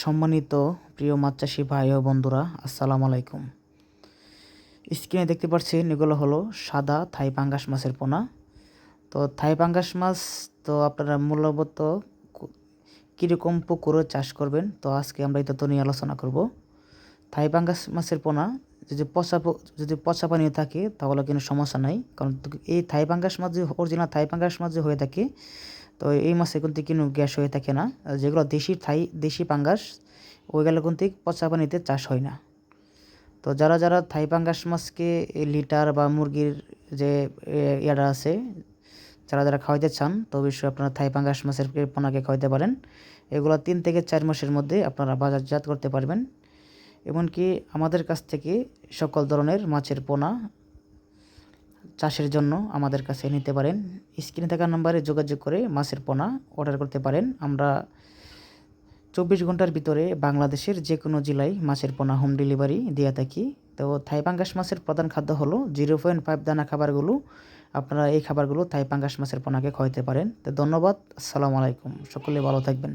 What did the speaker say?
সম্মানিত প্রিয় মাছ চাষি ভাই ও বন্ধুরা, আসসালামু আলাইকুম। স্ক্রিনে দেখতে পাচ্ছেন এগুলো হলো সাদা থাই পাঙ্গাস মাছের পোনা। তো থাই পাঙ্গাস মাছ তো আপনারা মূল্যবত কীরকম পুকুরে চাষ করবেন, তো আজকে আমরা এই তথ্য নিয়ে আলোচনা করব। থাই পাঙ্গাস মাছের পোনা যদি পচা যদি পচা পানি থাকে তাহলে কিন্তু সমস্যা নাই, কারণ এই থাই পাঙ্গাস মাছ যে অরিজিনাল থাই পাঙ্গাস মাছ যে হয়ে থাকে তো এই মাছে কিন্তু কোনো গ্যাস হয়ে থাকে না। যেগুলো দেশি থাই, দেশি পাঙ্গাস ওইগুলো কিন্তু পচা পানিতে চাষ হয় না। তো যারা যারা থাই পাঙ্গাস মাছকে লিটার বা মুরগির যে ইয়াটা আছে, যারা যারা খাওয়াইতে চান, তো অবশ্যই আপনারা থাই পাঙ্গাস মাছের পোনাকে খাওয়াইতে পারেন। এগুলো তিন থেকে চার মাসের মধ্যে আপনারা বাজারজাত করতে পারবেন। এমনকি আমাদের কাছ থেকে সকল ধরনের মাছের পোনা চাষের জন্য আমাদের কাছে নিতে পারেন। স্ক্রিনে থাকা নাম্বারে যোগাযোগ করে মাছের পোনা অর্ডার করতে পারেন। আমরা চব্বিশ ঘণ্টার ভিতরে বাংলাদেশের যে কোনো জেলায় মাছের পোনা হোম ডেলিভারি দিয়ে থাকি। তো থাইপাঙ্গাস মাছের প্রধান খাদ্য হলো জিরো পয়েন্ট ফাইভ দানা খাবারগুলো। আপনারা এই খাবারগুলো থাইপাঙ্গাস মাছের পোনাকে খাওয়াতে পারেন। তো ধন্যবাদ, আসসালামু আলাইকুম। সকলে ভালো থাকবেন।